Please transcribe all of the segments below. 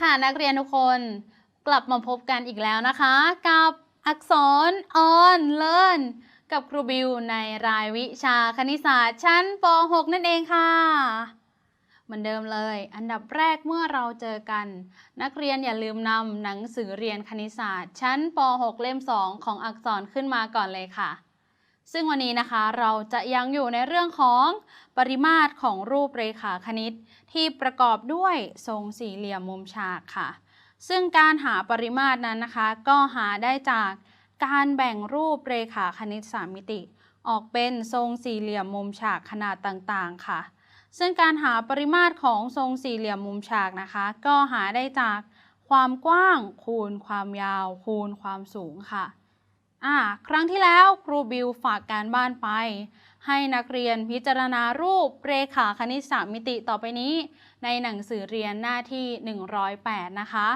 ค่ะนักเรียนทุกคนกลับมาพบกันอีกแล้วนะคะ กับอักษรออนเลินกับครูบิวในรายวิชาคณิตศาสตร์ชั้นป .6 นั่นเองค่ะ เหมือนเดิมเลย อันดับแรกเมื่อเราเจอกัน นักเรียนอย่าลืมนำหนังสือเรียนคณิตศาสตร์ ชั้นป .6 เล่ม 2 ของอักษรขึ้นมาก่อนเลยค่ะ ซึ่งวันนี้นะคะเราจะยังอยู่ในเรื่องของปริมาตรของรูปเรขาคณิต ที่ประกอบด้วยทรงสี่เหลี่ยมมุมฉากค่ะ ซึ่งการหาปริมาตรนั้นนะคะ ก็หาได้จากการแบ่งรูปเรขาคณิตสามมิติ ออกเป็นทรงสี่เหลี่ยมมุมฉากขนาดต่างๆค่ะ ซึ่งการหาปริมาตรของทรงสี่เหลี่ยมมุมฉากนะคะ ก็หาได้จากความกว้างคูณความยาวคูณความสูงค่ะ อ่าครั้งที่แล้วครูบิวฝากการบ้านไป ให้นักเรียนพิจารณารูปเรขาคณิตสามมิติต่อไปนี้ ในหนังสือเรียนหน้าที่ 108 นะคะ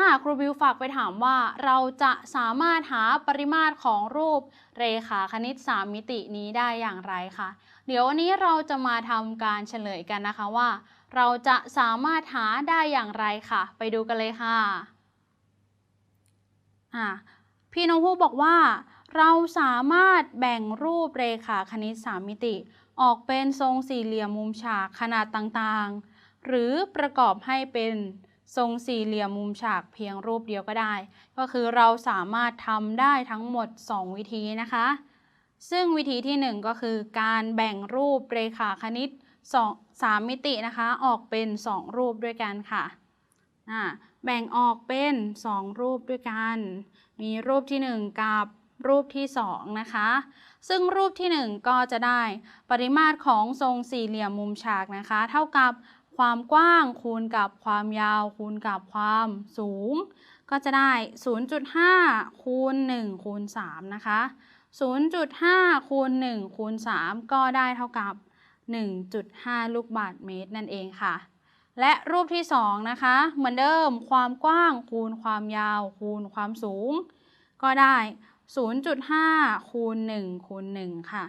หากครูบิวฝากไปถามว่า เราจะสามารถหาปริมาตรของรูปเรขาคณิต3มิตินี้ได้อย่างไรคะเดี๋ยววันนี้เราจะมาทำการเฉลยกันนะคะว่า เราจะสามารถหาได้อย่างไรค่ะ ไปดูกันเลยค่ะอ่า พี่น้องผู้บอกว่า เราสามารถแบ่งรูปเรขาคณิต3มิติ ออกเป็นทรงสี่เหลี่ยมมุมฉากขนาดต่างๆ หรือประกอบให้เป็นทรงสี่เหลี่ยมมุมฉากเพียงรูปเดียวก็ได้ ก็คือเราสามารถทำได้ทั้งหมด 2 วิธีนะคะ ซึ่งวิธีที่ 1 ก็คือการแบ่งรูปเรขาคณิต2 3มิตินะคะ ออกเป็น 2 รูปด้วยกันค่ะแบ่งออกเป็น 2 รูปด้วยกัน มีรูปที่ 1 กับรูปที่ 2 นะคะ ซึ่งรูปที่ 1 ก็จะได้ปริมาตรของทรงสี่เหลี่ยมมุมฉากนะคะ เท่ากับความกว้างคูณกับความยาว คูณกับความสูง ก็จะได้ 0.5 คูณ 1 คูณ 3 นะคะ 0.5 คูณ 1 คูณ 3 ก็ได้เท่ากับ 1.5 ลูกบาศก์เมตรนั่นเองค่ะ และรูปที่ 2 นะคะ เหมือนเดิมความกว้างคูณความยาว คูณความสูง ก็ได้ 0.5 คูณ 1 คูณ 1 ค่ะ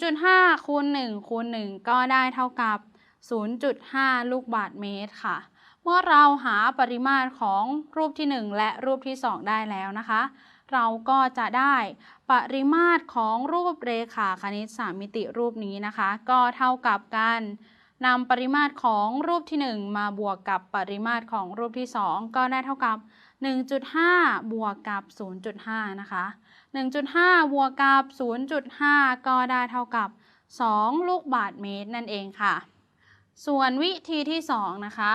0.5 คูณ 1 คูณ 1 ก็ได้เท่ากับ 0.5 ลูกบาศก์เมตรค่ะ เมื่อเราหาปริมาตรของรูปที่ 1 และรูปที่ 2 ได้แล้วนะคะ เราก็จะได้ปริมาตรของรูปเรขาคณิต3มิติรูปนี้นะคะ ก็เท่ากับการ นำปริมาตรของรูปที่ 1 มาบวกกับปริมาตรของรูปที่ 2 ก็ได้เท่ากับ 1.5 บวกกับ 0.5 นะคะ 1.5 บวกกับ 0.5 ก็ได้เท่ากับ 2 ลูกบาศก์เมตรนั่นเองค่ะ ส่วนวิธีที่ 2 นะคะ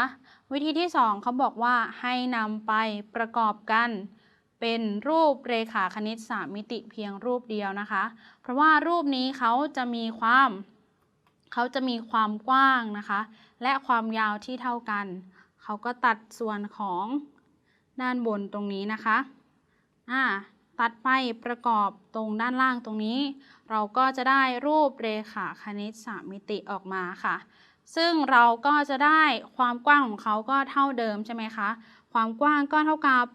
วิธีที่ 2เขาบอกว่าให้นำไปประกอบกันเป็นรูปเรขาคณิต 3 มิติเพียงรูปเดียวนะคะ เพราะว่ารูปนี้เขาจะมีความ เขาจะมีความกว้างนะคะ และความยาวที่เท่ากัน เขาก็ตัดส่วนของด้านบนตรงนี้นะคะอ่าตัดไปประกอบตรงด้านล่างตรงนี้ เราก็จะได้รูปเรขาคณิต3มิติออกมาค่ะ ซึ่งเราก็จะได้ความกว้างของเขาก็เท่าเดิมใช่ไหมคะ ความกว้างก็เท่ากับ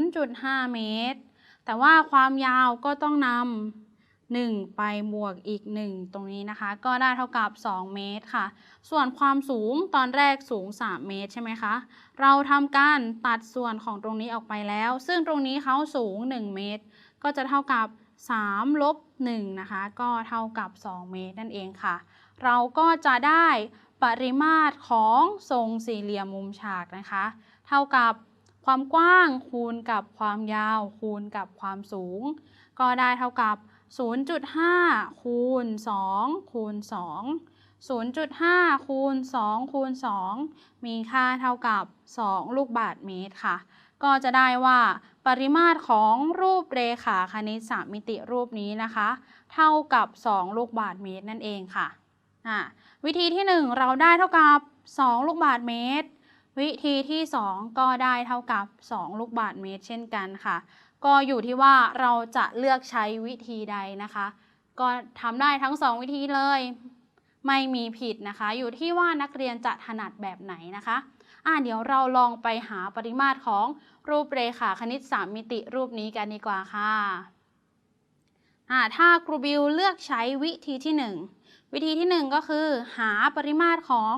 0.5 เมตร แต่ว่าความยาวก็ต้องนำ 1 ไปบวกอีก 1 ตรงนี้นะคะ ก็ได้เท่ากับ 2 เมตรค่ะ ส่วนความสูงตอนแรกสูง 3 เมตรใช่ไหมคะ เราทำการตัดส่วนของตรงนี้ออกไปแล้ว ซึ่งตรงนี้เขาสูง 1 เมตร ก็จะเท่ากับ3ลบ1นะคะ ก็เท่ากับ 2 เมตรนั่นเองค่ะ เราก็จะได้ปริมาตรของทรงสี่เหลี่ยมมุมฉากนะคะ เท่ากับความกว้างคูณกับความยาวคูณกับความสูง ก็ได้เท่ากับ 0.5 คูณ 2 คูณ 2 0.5 คูณ 2 คูณ 2 มีค่าเท่ากับ 2 ลูกบาศก์เมตรค่ะ ก็จะได้ว่าปริมาตรของรูปเรขาคณิต3มิติรูปนี้นะคะ เท่ากับ 2 ลูกบาศก์เมตรนั่นเองค่ะ วิธีที่ 1 เราได้เท่ากับ 2 ลูกบาศก์เมตร วิธีที่ 2 ก็ได้เท่ากับ 2 ลูกบาศก์เมตร เช่นกันค่ะ ก็อยู่ที่ว่าเราจะเลือกใช้วิธีใดนะคะ ก็ทำได้ทั้ง 2 วิธีเลย ไม่มีผิดนะคะ อยู่ที่ว่านักเรียนจะถนัดแบบไหนนะคะอ่าเดี๋ยวเราลองไปหาปริมาตรของรูปเรขาคณิต 3 มิติรูปนี้กันดีกว่าค่ะอ่าถ้าครูบิวเลือกใช้วิธีที่ 1 วิธีที่ 1 ก็คือ หาปริมาตรของ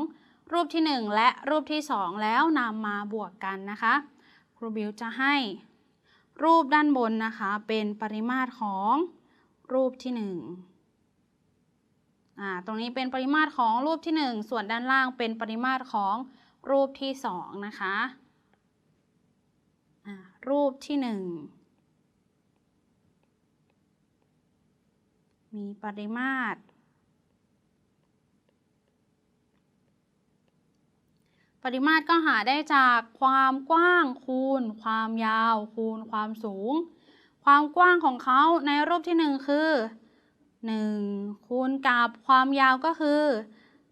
รูปที่ 1 และรูปที่ 2 แล้วนำมาบวกกันนะคะ ครูบิวจะให้ รูปด้านบนนะคะ เป็นปริมาตรของรูปที่1อ่าตรงนี้เป็นปริมาตรของรูปที่ 1 ส่วนด้านล่างเป็นปริมาตรของรูปที่ 2 นะคะอ่ารูปที่ 1 มีปริมาตร ปริมาตรก็หาได้จากความกว้างคูณ ความยาว คูณ ความสูง ความกว้างของเขาในรูปที่ 1 คือ 1 คูณกับความยาวก็คือ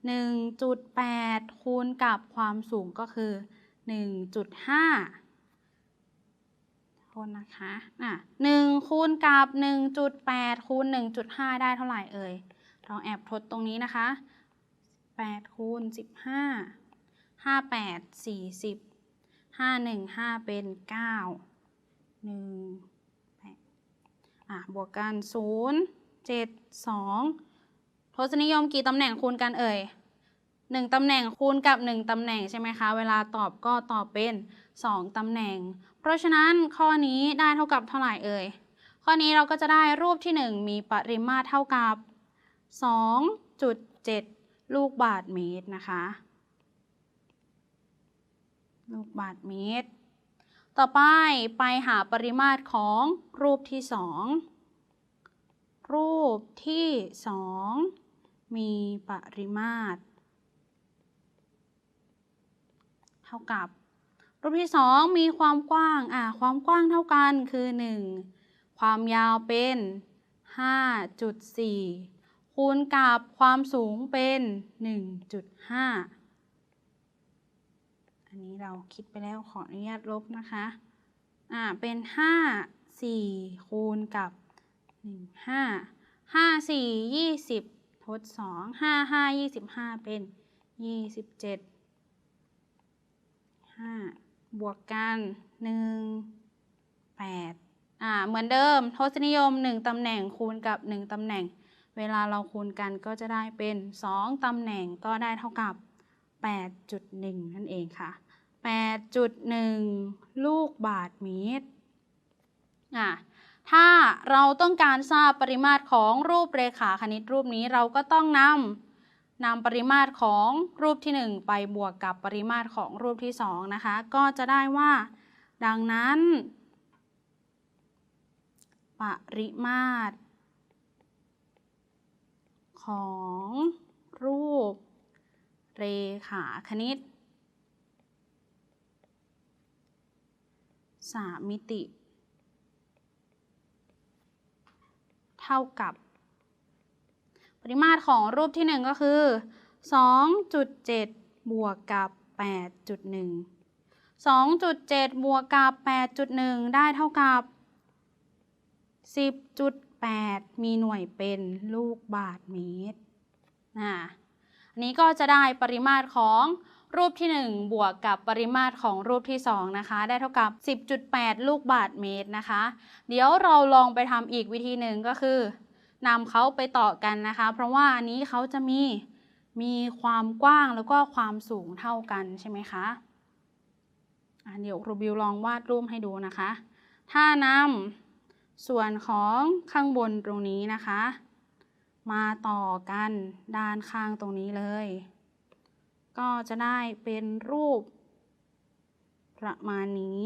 1.8 คูณกับความสูงก็คือ 1.5โทษนะคะอะ1คูณกับ 1.8 คูณ 1.5 ได้เท่าไหร่เอ่ยเราแอบทดตรงนี้นะคะ 8 คูณ 15 ห้าแปดสี่สิบห้าหนึ่งห้าเป็นเก้าหนึ่งแปดอะบวกกันศูนย์เจ็ดสองทศนิยมกี่ตำแหน่งคูณกันเอ่ยหนึ่งตำแหน่งคูณกับหนึ่งตำแหน่งใช่ไหมคะ เวลาตอบก็ตอบเป็นสองตำแหน่ง เพราะฉะนั้นข้อนี้ได้เท่ากับเท่าไหร่เอ่ย ข้อนี้เราก็จะได้รูปที่หนึ่งมีปริมาตรเท่ากับสองจุดเจ็ดลูกบาศก์เมตรนะคะ ลูกบาศก์เมตร ต่อไปไปหาปริมาตรของรูปที่สองรูปที่สองมีปริมาตร เท่ากับ รูปที่สองมีความกว้าง อ่า ความกว้างเท่ากันคือ 1 ความยาวเป็น 5.4 คูณกับความสูงเป็น 1.5 อันนี้เราคิดไปแล้วขออนุญาตลบนะคะ อ่า เป็น 5 4 คูณกับ 1 5 5 4 20 ทด 2 5 5 25 เป็น 27 5 บวกกัน 1 8 อ่า เหมือนเดิม ทศนิยม 1 ตำแหน่งคูณกับ 1 ตำแหน่ง เวลาเราคูณกันก็จะได้เป็น 2 ตำแหน่งก็ได้เท่ากับ 8.1 นั่นเองค่ะ 8.1 ลูกบาศก์เมตรอะถ้าเราต้องการทราบปริมาตรของรูปเรขาคณิตรูปนี้เราก็ต้องนำนำปริมาตรของรูปที่ 1 ไปบวกกับปริมาตรของรูปที่2นะคะ ก็จะได้ว่า ดังนั้น ปริมาตรของรูป เรขาคณิต สามมิติ เท่ากับ ปริมาตรของรูปที่ 1 ก็คือ 2.7 บวกกับ 8.1 2.7 บวกกับ 8.1 ได้เท่ากับ 10.8 มีหน่วยเป็นลูกบาศก์เมตรอ่า อันนี้ก็จะได้ปริมาตรของรูปที่ 1 บวกกับปริมาตรของรูปที่ 2 นะคะ ได้เท่ากับ 10.8 ลูกบาศก์เมตรนะคะ เดี๋ยวเราลองไปทำอีกวิธีหนึ่งก็คือนำเขาไปต่อกันนะคะ เพราะว่าอันนี้เขาจะมีมีความกว้างแล้วก็ความสูงเท่ากันใช่ไหมคะอะเดี๋ยวครูบิวลองวาดรูปให้ดูนะคะ ถ้านำส่วนของข้างบนตรงนี้นะคะ มาต่อกันด้านข้างตรงนี้เลย ก็จะได้เป็นรูป ประมาณนี้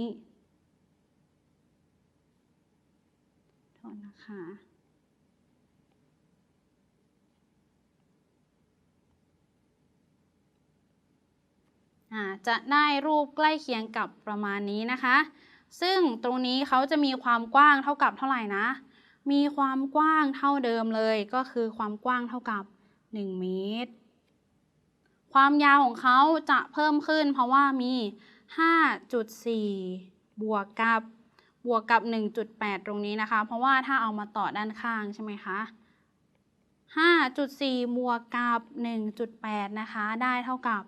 โทษนะคะอ่าจะได้รูปใกล้เคียงกับประมาณนี้นะคะ ซึ่งตรงนี้เขาจะมีความกว้างเท่ากับเท่าไหร่นะ มีความกว้างเท่าเดิมเลยก็คือความกว้างเท่ากับ 1 เมตร ความยาวของเขาจะเพิ่มขึ้นเพราะว่ามี 5.4 บวกกับบวกกับ 1.8 ตรงนี้นะคะ เพราะว่าถ้าเอามาต่อด้านข้างใช่ไหมคะ5.4 บวกกับ 1.8 นะคะ ได้เท่ากับ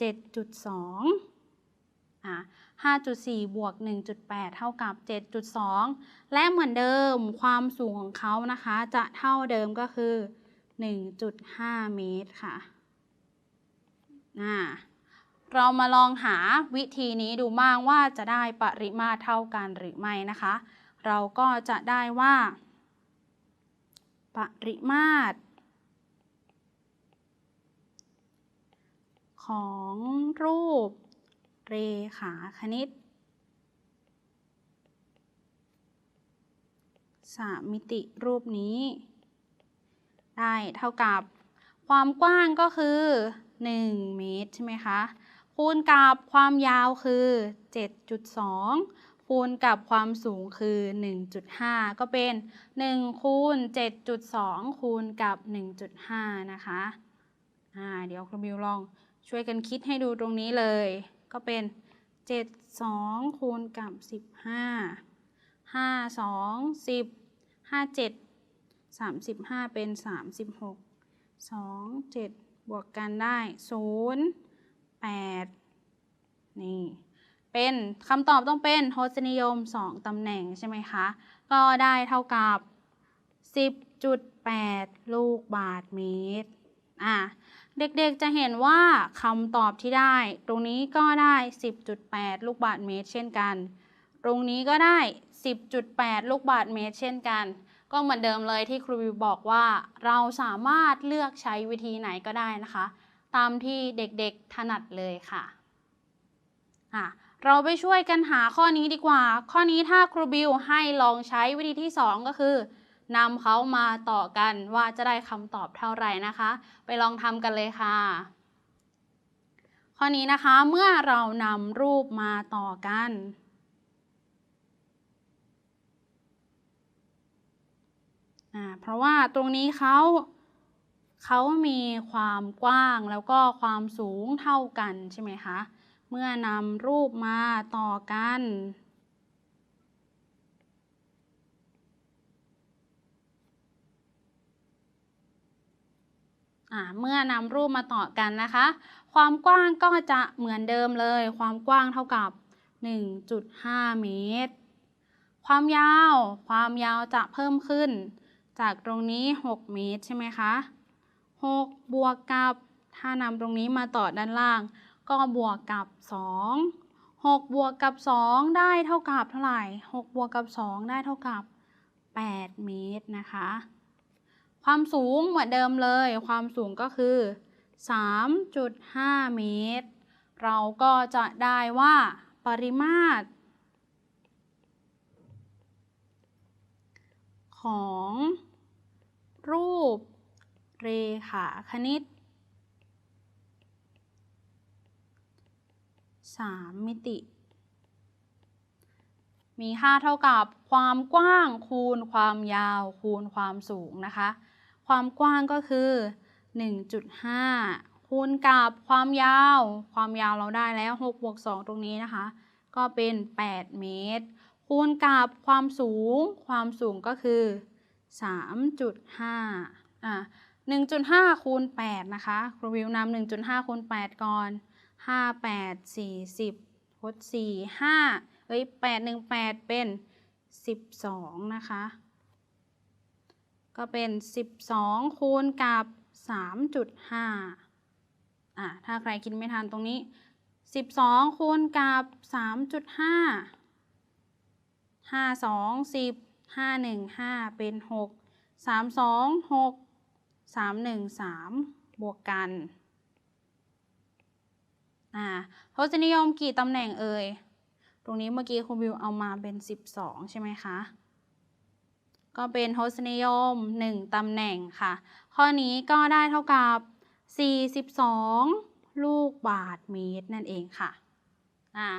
7.2อ่า 5.4 บวก 1.8 เท่ากับ 7.2 และเหมือนเดิมความสูงของเขานะคะ จะเท่าเดิมก็คือ 1.5 เมตรค่ะอ่าเรามาลองหาวิธีนี้ดูบ้างว่าจะได้ปริมาตรเท่ากันหรือไม่นะคะ เราก็จะได้ว่า ปริมาตร ของรูป เรขาคณิต สามมิติรูปนี้ ได้เท่ากับความกว้างก็คือ 1 เมตรใช่ไหมคะ คูณกับความยาวคือ 7.2 คูณกับความสูงคือ 1.5 ก็เป็น 1 คูณ 7.2 คูณกับ 1.5 นะคะ อ่า เดี๋ยวครูบิวลองช่วยกันคิดให้ดูตรงนี้เลย ก็เป็น 7 2 คูณกับ 15 5 2 10 5 7 35 เป็น 36 2 7 บวกกันได้ 0 8 นี่ เป็นคำตอบต้องเป็นโทศนิยม 2ตำแหน่งใช่ไหมคะ ก็ได้เท่ากับ 10.8 ลูกบาทเมตร อะ เด็กๆจะเห็นว่าคำตอบที่ได้ ตรงนี้ก็ได้ 10.8 ลูกบาทเมตร เช่นกัน ตรงนี้ก็ได้ 10.8 ลูกบาทเมตร เช่นกัน ก็เหมือนเดิมเลยที่ครูวิวบอกว่า เราสามารถเลือกใช้วิธีไหนก็ได้นะคะ ตามที่เด็กๆถนัดเลยค่ะอะเราไปช่วยกันหาข้อนี้ดีกว่า ข้อนี้ถ้าครูบิวให้ลองใช้วิธีที่ 2 ก็คือ นำเขามาต่อกันว่าจะได้คำตอบเท่าไหร่นะคะ ไปลองทำกันเลยค่ะ ข้อนี้นะคะเมื่อเรานำรูปมาต่อกันอ่าเพราะว่าตรงนี้เขาเขามีความกว้างแล้วก็ความสูงเท่ากันใช่ไหมคะ เมื่อนำรูปมาต่อกัน เมื่อนำรูปมาต่อกันนะคะ ความกว้างก็จะเหมือนเดิมเลย ความกว้างเท่ากับ 1.5 เมตร ความยาว ความยาวจะเพิ่มขึ้น จากตรงนี้ 6 เมตรใช่ไหมคะ 6 บวกกับ ถ้านำตรงนี้มาต่อด้านล่าง ก็บวกกับ 2 6 บวกกับ 2 ได้เท่ากับเท่าไหร่ 6 บวกกับ 2 ได้เท่ากับ 8 เมตรนะคะ ความสูงเหมือนเดิมเลย ความสูงก็คือ 3.5 เมตร เราก็จะได้ว่าปริมาตร ของรูปเรขาคณิต 3 มิติ มีค่าเท่ากับความกว้างคูณความยาวคูณความสูงนะคะ ความกว้างก็คือ 1.5 คูณกับความยาว ความยาวเราได้แล้ว6บวก2ตรงนี้นะคะ ก็เป็น 8 เมตร คูณกับความสูง ความสูงก็คือ 3.5อะ1.5 คูณ 8 นะคะครูวิวนำ1.5 คูณ 8 ก่อน 5 8 40ทด4 5เอ้ย8 1 8 เป็น 12 นะคะ ก็เป็น 12 คูณกับ 3.5 อะถ้าใครคิดไม่ทันตรงนี้ 12 คูณกับ 3.5 5 2 10 5 1 5 เป็น 6 3 2 6 3 1 3 บวกกันอ่าทศนิยมกี่ตำแหน่งเอ่ย ตรงนี้เมื่อกี้คุณวิวเอามาเป็น 12 ใช่ไหมคะ ก็เป็นทศนิยม 1ตำแหน่งค่ะ ข้อนี้ก็ได้เท่ากับ 42 ลูกบาทเมตรนั่นเองค่ะอ่า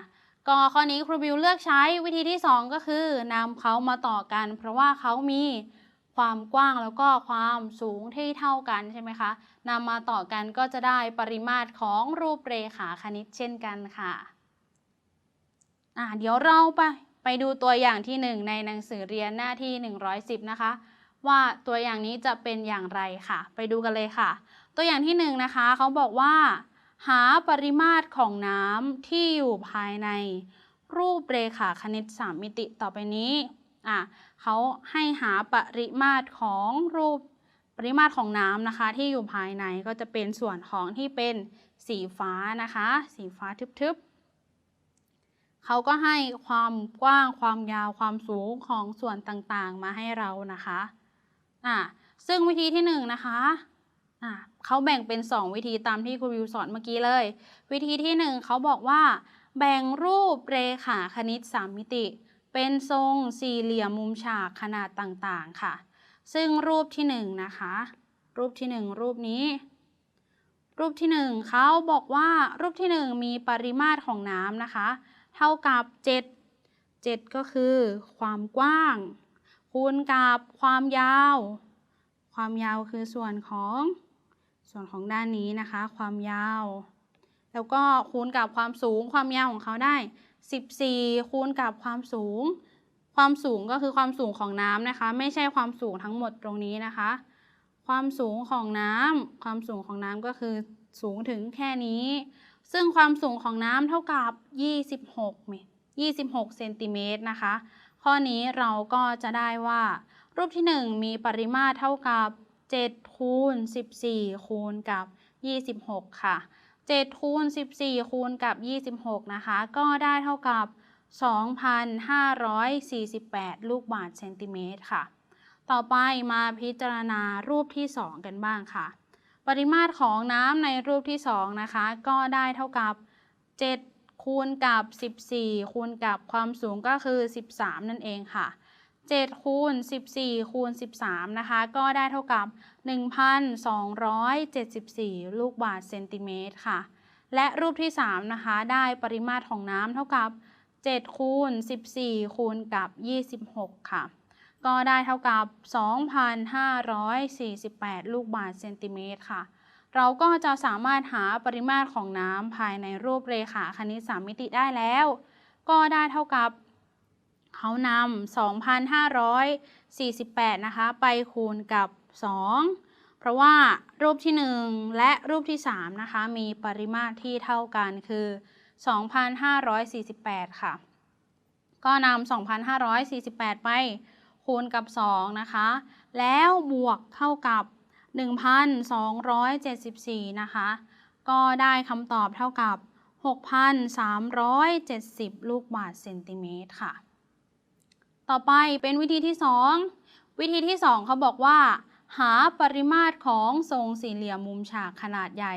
ก็ข้อนี้ครูบิวเลือกใช้วิธีที่ 2 ก็คือนำเขามาต่อกัน เพราะว่าเขามีความกว้างแล้วก็ความสูงที่เท่ากันใช่ไหมคะนำมาต่อกันก็จะได้ปริมาตรของรูปเรขาคณิตเช่นกันค่ะอ่าเดี๋ยวเราไป ไปดูตัวอย่างที่ 1 ในหนังสือเรียนหน้าที่ 110 นะคะ ว่าตัวอย่างนี้จะเป็นอย่างไรค่ะ ไปดูกันเลยค่ะ ตัวอย่างที่ 1 นะคะ เขาบอกว่า หาปริมาตรของน้ำที่อยู่ภายใน รูปเรขาคณิต 3 มิติต่อไปนี้อะเขาให้หาปริมาตรของรูปปริมาตรของน้ำนะคะ ที่อยู่ภายในก็จะเป็นส่วนของที่เป็นสีฟ้านะคะ สีฟ้าทึบๆ เขาก็ให้ความกว้างความยาวความสูงของส่วนต่างๆ มาให้เรานะคะอะซึ่งวิธีที่1นงนะคะอะเขาแบ่งเป็น 2 วิธีตามที่ครูวิวสอนเมื่อกี้เลย วิธีที่ 1เขาบอกว่า แบ่งรูปเรขาคณิต 3 มิติ เป็นทรงสี่เหลี่ยมมุมฉากขนาดต่างๆค่ะ ซึ่งรูปที่1นะคะ รูปที่ 1 รูปนี้รูปที่ 1เขาบอกว่ารูปที่ 1 มีปริมาตรของน้ำนะคะ เท่ากับ 7 7 ก็คือ ความกว้าง คูณกับความยาว ความยาวคือส่วนของ ส่วนของด้านนี้นะคะ ความยาว แล้วก็คูณกับความสูงความยาวของเขาได้ 14 คูณกับความสูง ความสูงก็คือความสูงของน้ำนะคะ ไม่ใช่ความสูงทั้งหมดตรงนี้นะคะ ความสูงของน้ำความสูงของน้ำก็คือสูงถึงแค่นี้ ซึ่งความสูงของน้ำเท่ากับ 26 เมตร 26 เซนติเมตรนะคะ ข้อนี้เราก็จะได้ว่า รูปที่ 1 มีปริมาตรเท่ากับ7คูณ14 คูณกับ 26 ค่ะ 7 คูณ 14 คูณกับ 26 นะคะ ก็ได้เท่ากับ 2,548 ลูกบาศก์เซนติเมตรค่ะ ต่อไปมาพิจารณารูปที่ 2 กันบ้างค่ะ ปริมาตรของน้ำในรูปที่2นะคะ ก็ได้เท่ากับ 7 คูณกับ 14 คูณกับความสูงก็คือ 13 นั่นเองค่ะ 7 คูณ 14 คูณ 13 นะคะ ก็ได้เท่ากับ 1,274 ลูกบาศก์เซนติเมตรค่ะ และรูปที่ 3 นะคะ ได้ปริมาตรของน้ำเท่ากับ 7 คูณ 14 คูณกับ 26 ค่ะ ก็ได้เท่ากับ 2,548 ลูกบาศก์เซนติเมตรค่ะ เราก็จะสามารถหาปริมาตรของน้ำภายในรูปเรขาคณิต3มิติได้แล้ว ก็ได้เท่ากับเขานำ 2,548 นะคะ ไปคูณกับ 2 เพราะว่ารูปที่ 1 และรูปที่ 3 นะคะ มีปริมาตรที่เท่ากันคือ 2,548 ค่ะ ก็นำ 2,548 ไป คูณกับ 2 นะคะ แล้วบวกเท่ากับ 1,274 นะคะ ก็ได้คำตอบเท่ากับ 6,370 ลูกบาศก์เซนติเมตรค่ะ ต่อไปเป็นวิธีที่ 2 วิธีที่ 2 เขาบอกว่า หาปริมาตรของทรงสี่เหลี่ยมมุมฉากขนาดใหญ่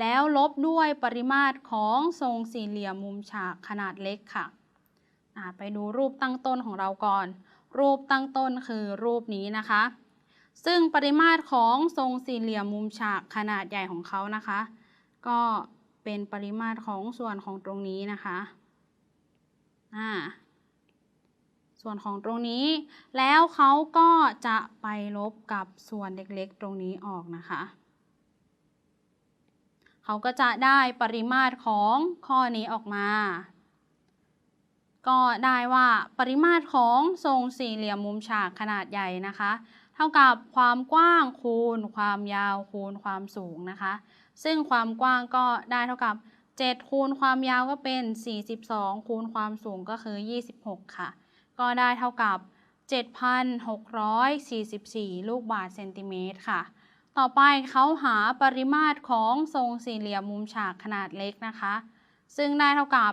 แล้วลบด้วยปริมาตรของทรงสี่เหลี่ยมมุมฉากขนาดเล็กค่ะ ไปดูรูปตั้งต้นของเราก่อน รูปตั้งต้นคือรูปนี้นะคะ ซึ่งปริมาตรของทรงสี่เหลี่ยมมุมฉากขนาดใหญ่ของเขานะคะ ก็เป็นปริมาตรของส่วนของตรงนี้นะคะอ่าส่วนของตรงนี้ แล้วเขาก็จะไปลบกับส่วนเล็กๆ ตรงนี้ออกนะคะเขาก็จะได้ปริมาตรของข้อนี้ออกมา ก็ได้ว่าปริมาตรของทรงสี่เหลี่ยมมุมฉากขนาดใหญ่นะคะ เท่ากับความกว้างคูณ ความยาวคูณความสูงนะคะ ซึ่งความกว้างก็ได้เท่ากับ 7 คูณความยาวก็เป็น 42 คูณความสูงก็คือ 26 ค่ะ ก็ได้เท่ากับ 7,644 ลูกบาศก์เซนติเมตรค่ะ ต่อไปเขาหาปริมาตรของทรงสี่เหลี่ยมมุมฉากขนาดเล็กนะคะ ซึ่งได้เท่ากับ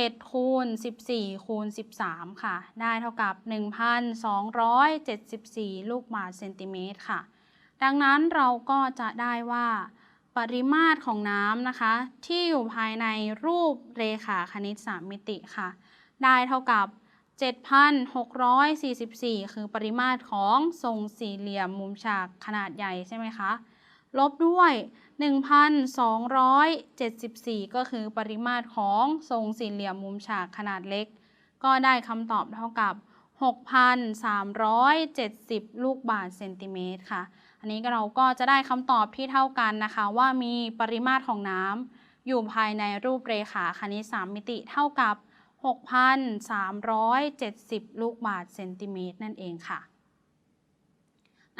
7คูณ14คูณ13 ค่ะ ได้เท่ากับ 1,274 ลูกบาศก์เซนติเมตรค่ะ ดังนั้นเราก็จะได้ว่า ปริมาตรของน้ำนะคะ ที่อยู่ภายในรูปเรขาคณิต3มิติค่ะ ได้เท่ากับ 7,644 คือปริมาตรของทรงสี่เหลี่ยมมุมฉากขนาดใหญ่ใช่ไหมคะ ลบด้วย 1,274 ก็คือปริมาตรของทรงสี่เหลี่ยมมุมฉากขนาดเล็ก ก็ได้คำตอบเท่ากับ 6,370 ลูกบาศก์เซนติเมตรค่ะ อันนี้เราก็จะได้คำตอบที่เท่ากันนะคะ ว่ามีปริมาตรของน้ำอยู่ภายในรูปเรขาคณิต3มิติเท่ากับ 6,370 ลูกบาศก์เซนติเมตรนั่นเองค่ะ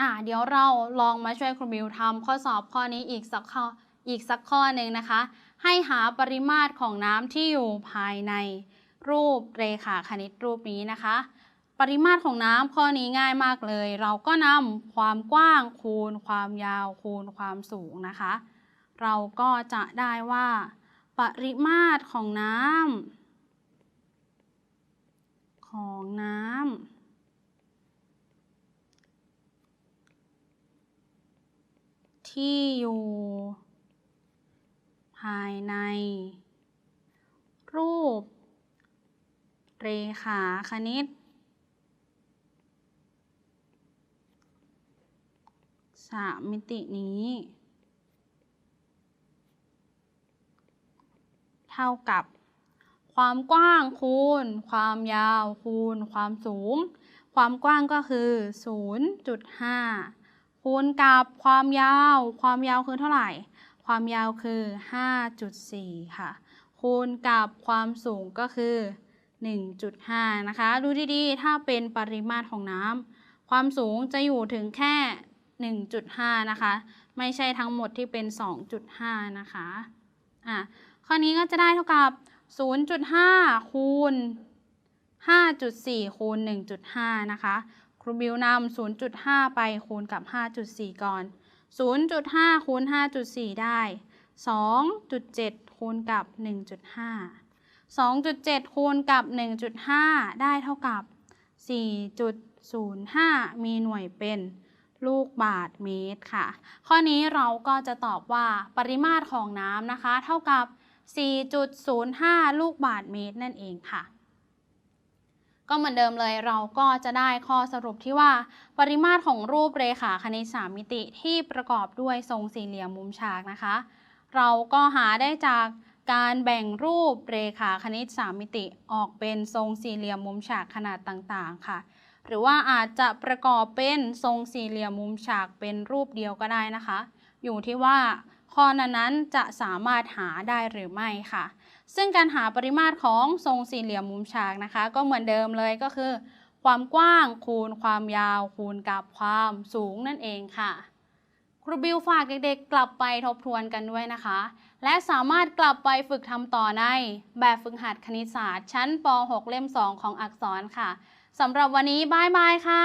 อ่าเดี๋ยวเราลองมาช่วยครูบิวทำข้อสอบข้อนี้อีกสักข้ออีกสักข้อหนึ่งนะคะ ให้หาปริมาตรของน้ำที่อยู่ภายในรูปเรขาคณิตรูปนี้นะคะ ปริมาตรของน้ำข้อนี้ง่ายมากเลย เราก็นำความกว้างคูณ ความยาวคูณความสูงนะคะ เราก็จะได้ว่า ปริมาตรของน้ำของน้ำ ที่อยู่ ภายใน รูป เรขาคณิต สามมิตินี้ เท่ากับความกว้างคูณ ความยาวคูณ ความสูง ความกว้างก็คือ 0.5 คูณกับความยาว ความยาวคือเท่าไหร่ ความยาวคือ 5.4 ค่ะ คูณกับความสูงก็คือ 1.5 นะคะ ดูดีๆ ถ้าเป็นปริมาตรของน้ำ ความสูงจะอยู่ถึงแค่ 1.5 นะคะ ไม่ใช่ทั้งหมดที่เป็น 2.5 นะคะ อะ ข้อนี้ก็จะได้เท่ากับ 0.5 คูณ 5.4 คูณ 1.5 นะคะ ครูบิวนำ0.5 ไปคูณกับ 5.4 ก่อน 0.5 คูณ 5.4 ได้ 2.7 คูณกับ 1.5 2.7 คูณกับ 1.5 ได้เท่ากับ 4.05 มีหน่วยเป็นลูกบาทเมตรค่ะ ข้อนี้เราก็จะตอบว่าปริมาตรของน้ำนะคะ เท่ากับ 4.05 ลูกบาทเมตรนั่นเองค่ะ ก็เหมือนเดิมเลยเราก็จะได้ข้อสรุปที่ว่า ปริมาตรของรูปเรขาคณิต3มิติที่ประกอบด้วยทรงสี่เหลี่ยมมุมฉากนะคะ เราก็หาได้จากการแบ่งรูปเรขาคณิต3มิติออกเป็นทรงสี่เหลี่ยมมุมฉากขนาดต่างๆค่ะ หรือว่าอาจจะประกอบเป็นทรงสี่เหลี่ยมมุมฉากเป็นรูปเดียวก็ได้นะคะ อยู่ที่ว่าข้อนั้นๆจะสามารถหาได้หรือไม่ค่ะ ซึ่งการหาปริมาตรของทรงสี่เหลี่ยมมุมฉากนะคะ ก็เหมือนเดิมเลยก็คือ ความกว้างคูณความยาว คูณกับความสูงนั่นเองค่ะ ครูบิวฝากเด็กๆ กลับไปทบทวนกันด้วยนะคะ และสามารถกลับไปฝึกทำต่อในแบบฝึกหัดคณิตศาสตร์ ชั้นป .6 เล่ม 2 ของอักษรค่ะสำหรับวันนี้บายบายค่ะ